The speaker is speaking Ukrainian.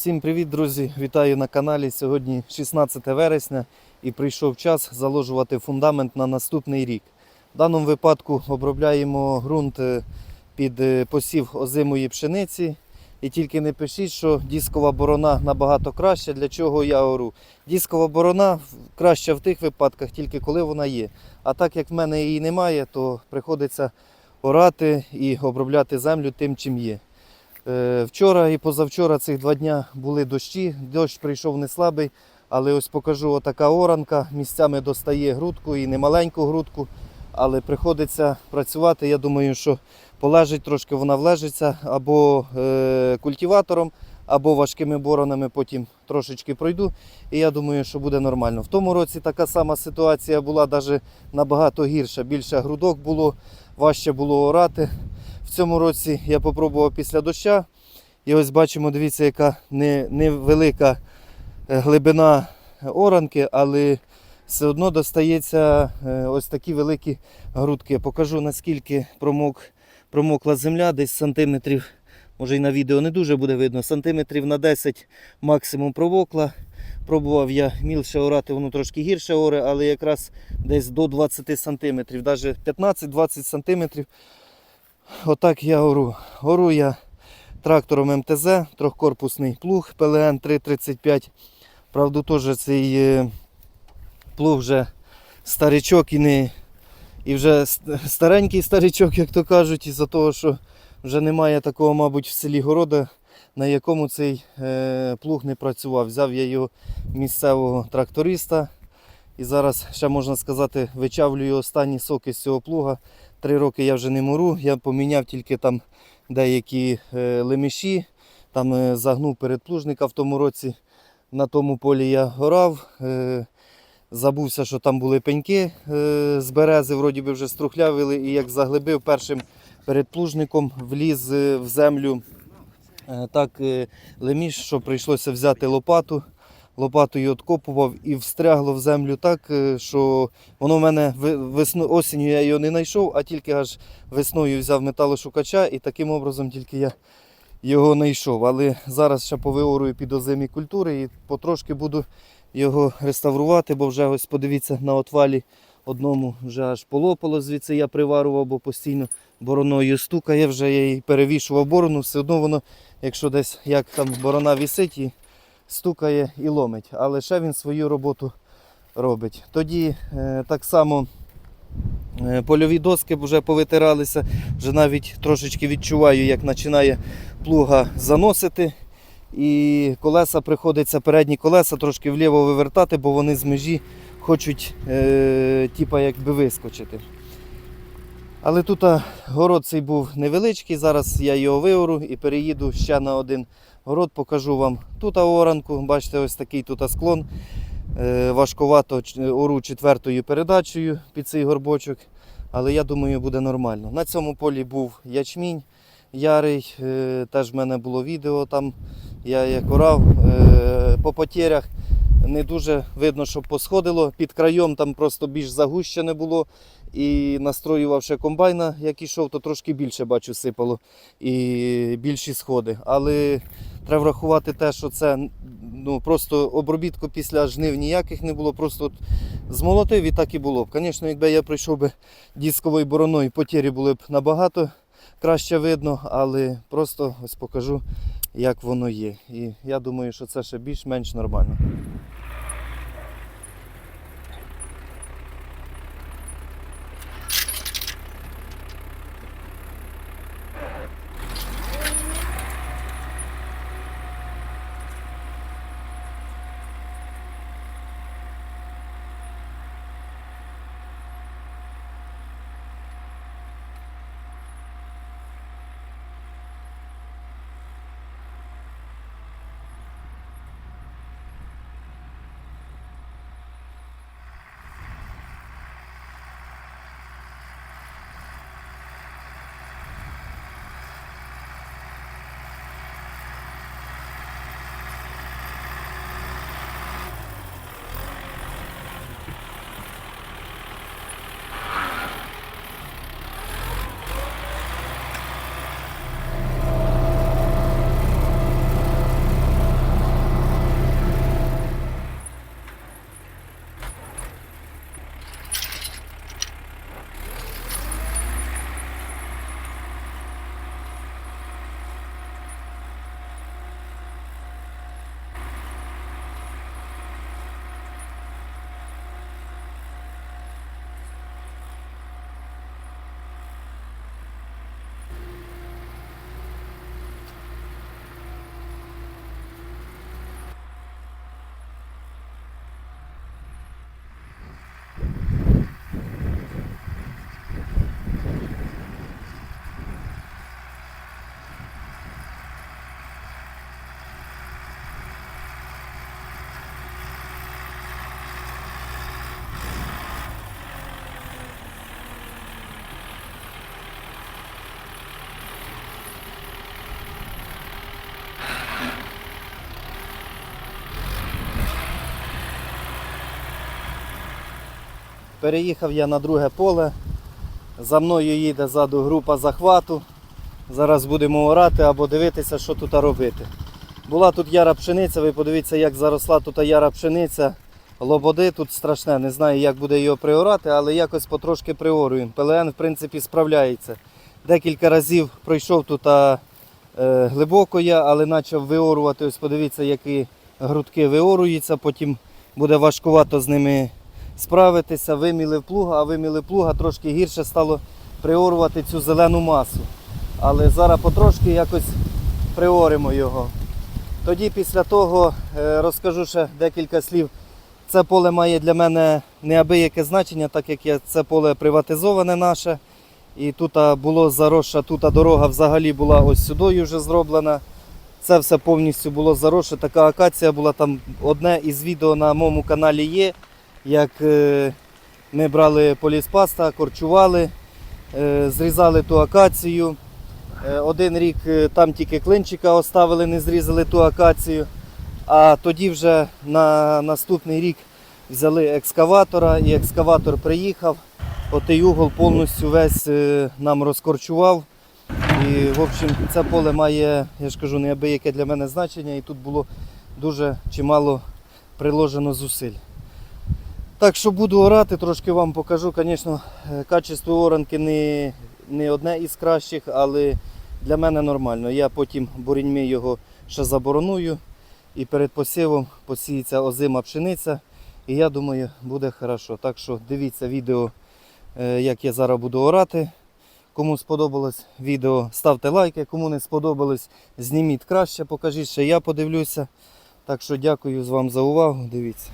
Всім привіт, друзі! Вітаю на каналі. Сьогодні 16 вересня і прийшов час заложувати фундамент на наступний рік. В даному випадку обробляємо ґрунт е, під е, посів озимої пшениці. І тільки не пишіть, що дискова борона набагато краща, для чого я ору. Дискова борона краща в тих випадках, тільки коли вона є. А так як в мене її немає, то приходиться орати і обробляти землю тим, чим є. Е, Вчора і позавчора цих два дня були дощі. Дощ прийшов не слабий, але ось покажу отака оранка. Місцями достає грудку і немаленьку грудку, але приходиться працювати. Я думаю, що полежить трошки, вона влежиться або е, культиватором, або важкими боронами. Потім трошечки пройду. І я думаю, що буде нормально. В тому році така сама ситуація була навіть набагато гірша. Більше грудок було, важче було орати. В цьому році я попробував після доща. І ось бачимо, дивіться, яка невелика е, глибина оранки, але все одно достається е, ось такі великі грудки. Покажу наскільки промок, промокла земля, десь сантиметрів, може і на відео не дуже буде видно, сантиметрів на 10 максимум промокла. Пробував я мілше орати, воно трошки гірше оре, але якраз десь до 20 сантиметрів, навіть 15-20 сантиметрів. Отак я ору. Ору я трактором МТЗ, трьохкорпусний плуг ПЛН 335. Правда, теж цей е, плуг вже старичок і не. І вже старенький старичок, як то кажуть, із-за того, що вже немає такого, мабуть, в селі города, на якому цей е, плуг не працював. Взяв я його місцевого тракториста і зараз, ще можна сказати, вичавлюю останні соки з цього плуга. Три роки я вже не мору, я поміняв тільки там деякі е, леміші, там е, загнув передплужника в тому році. На тому полі я горав. Е, забувся, що там були пеньки з берези, вроді би вже струхлявили, і як заглибив першим передплужником, вліз в землю так леміш, що прийшлося взяти лопату. Лопатою откопував і встрягло в землю так, е, що воно в мене весно, осінню я його не знайшов, а тільки аж весною взяв металошукача і таким образом тільки я його знайшов. Але зараз ще повиорую під озимі культури і потрошки буду його реставрувати, бо вже ось подивіться на отвалі одному вже аж полопало, звідси я приварував, бо постійно бороною стукає, вже я її перевішував борону, все одно воно, якщо десь як там борона вісить, і стукає і ломить. Але ще він свою роботу робить. Тоді е, так само е, польові доски вже повитиралися, вже навіть трошечки відчуваю, як починає плуга заносити. І колеса приходиться, передні колеса трошки вліво вивертати, бо вони з межі хочуть е, типа якби вискочити. Але тут город цей був невеличкий, зараз я його виору і переїду ще на один город, покажу вам тут оранку. Бачите, ось такий тут склон. Е, важкувато ору четвертою передачею під цей горбочок, але я думаю, буде нормально. На цьому полі був ячмінь ярий, е, теж в мене було відео там. Я як орав е, по потерях. Не дуже видно, що посходило. Під краєм там просто більш загущене було. І настроював ще комбайна, як ішов, то трошки більше бачу сипало і більші сходи. Але треба врахувати те, що це ну, просто обробітку після жнив ніяких не було, просто от змолотив і так і було б. Звісно, якби я прийшов би дисковою бороною, потері були б набагато краще видно, але просто ось покажу, як воно є. І я думаю, що це ще більш-менш нормально. Переїхав я на друге поле. За мною їде ззаду група захвату. Зараз будемо орати або дивитися, що тут робити. Була тут яра пшениця, ви подивіться, як заросла тут яра пшениця. Лободи тут страшне, не знаю, як буде його приорати, але якось потрошки приорюємо. ПЛН, в принципі, справляється. Декілька разів пройшов тут а, е, глибоко я, але почав виорувати. Ось подивіться, які грудки виоруються, потім буде важкувато з ними справитися. Вимілив плуга, а вимілив плуга трошки гірше стало приорувати цю зелену масу. Але зараз потрошки якось приоримо його. Тоді після того е, розкажу ще декілька слів. Це поле має для мене неабияке значення, так як це поле приватизоване наше. І тут було заросша, тут дорога взагалі була ось сюди вже зроблена. Це все повністю було заросше. Така акація була там одне із відео на моєму каналі є. Як е, ми брали поліспаста, корчували, е, зрізали ту акацію. Е, один рік там тільки клинчика оставили, не зрізали ту акацію. А тоді вже на наступний рік взяли екскаватора, і екскаватор приїхав. Отий угол повністю весь нам розкорчував. І, в общем, це поле має, я ж кажу, неабияке для мене значення, і тут було дуже чимало приложено зусиль. Так що буду орати, трошки вам покажу. Звісно, е, качество оранки не, не одне із кращих, але для мене нормально. Я потім буріньми його ще забороную. І перед посівом посіється озима пшениця. І я думаю, буде хорошо. Так що дивіться відео, е, як я зараз буду орати. Кому сподобалось відео, ставте лайки. Кому не сподобалось, зніміть краще, покажіть, ще я подивлюся. Так що дякую вам за увагу. Дивіться.